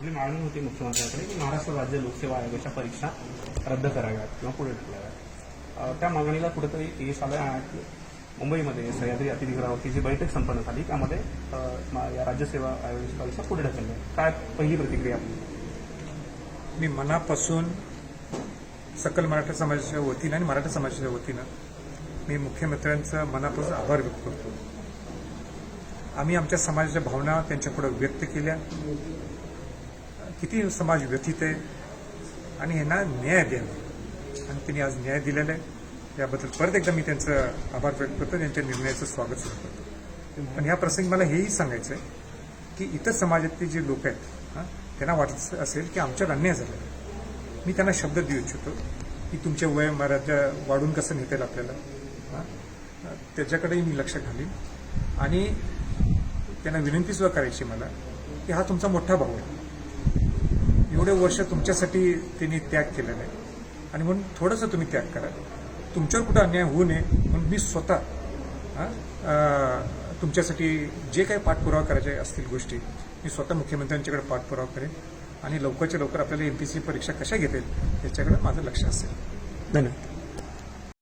आपली मागणी होती मुख्यमंत्र्यांकडे की महाराष्ट्र राज्य लोकसेवा आयोगाच्या परीक्षा रद्द कराव्यात किंवा पुढे ढकलाव्यात. त्या मागणीला कुठेतरी यश आलं आणि मुंबईमध्ये सह्याद्री अतिथिगृहावरती जी बैठक संपन्न झाली त्यामध्ये मा- या राज्यसेवा आयोगाची परीक्षा पुढे ढकलली काय पहिली प्रतिक्रिया आपली? मी मनापासून सकल मराठा समाजाच्या वतीनं आणि मराठा समाजाच्या वतीनं मी मुख्यमंत्र्यांचा मनापासून आभार व्यक्त करतो. आम्ही आमच्या समाजाच्या भावना त्यांच्यापुढे व्यक्त केल्या. किती समाज व्यथित आहे? आणि यांना न्याय द्यावा आणि त्यांनी आज न्याय दिलेला आहे. याबद्दल परत एकदा मी त्यांचं आभार व्यक्त करतो त्यांच्या निर्णयाचं स्वागत सुरू करतो. पण या प्रसंगी मला हेही सांगायचं आहे की इतर समाजातले जे लोक आहेत हां त्यांना वाटत असेल की आमच्यावर अन्याय झाला मी त्यांना शब्द देऊ इच्छितो की तुमचे वय मर्यादा वाढून कसं नेता येईल आपल्याला? हां त्याच्याकडेही मी लक्ष घालीन. आणि त्यांना विनंती सुद्धा करायची मला की हा तुमचा मोठा भाऊ आहे. एवढे वर्ष तुमच्यासाठी त्यांनी त्याग केलेला आहे. आणि म्हणून थोडंसं तुम्ही त्याग करा. तुमच्यावर कुठं अन्याय होऊ नये म्हणून मी स्वतः तुमच्यासाठी जे काही पाठपुरावा करायचे असतील गोष्टी मी स्वतः मुख्यमंत्र्यांच्याकडे पाठपुरावा करेन आणि लवकरच्या लवकर आपल्याला एम पी सी परीक्षा कशा घेतील याच्याकडे माझं लक्ष असेल. धन्यवाद.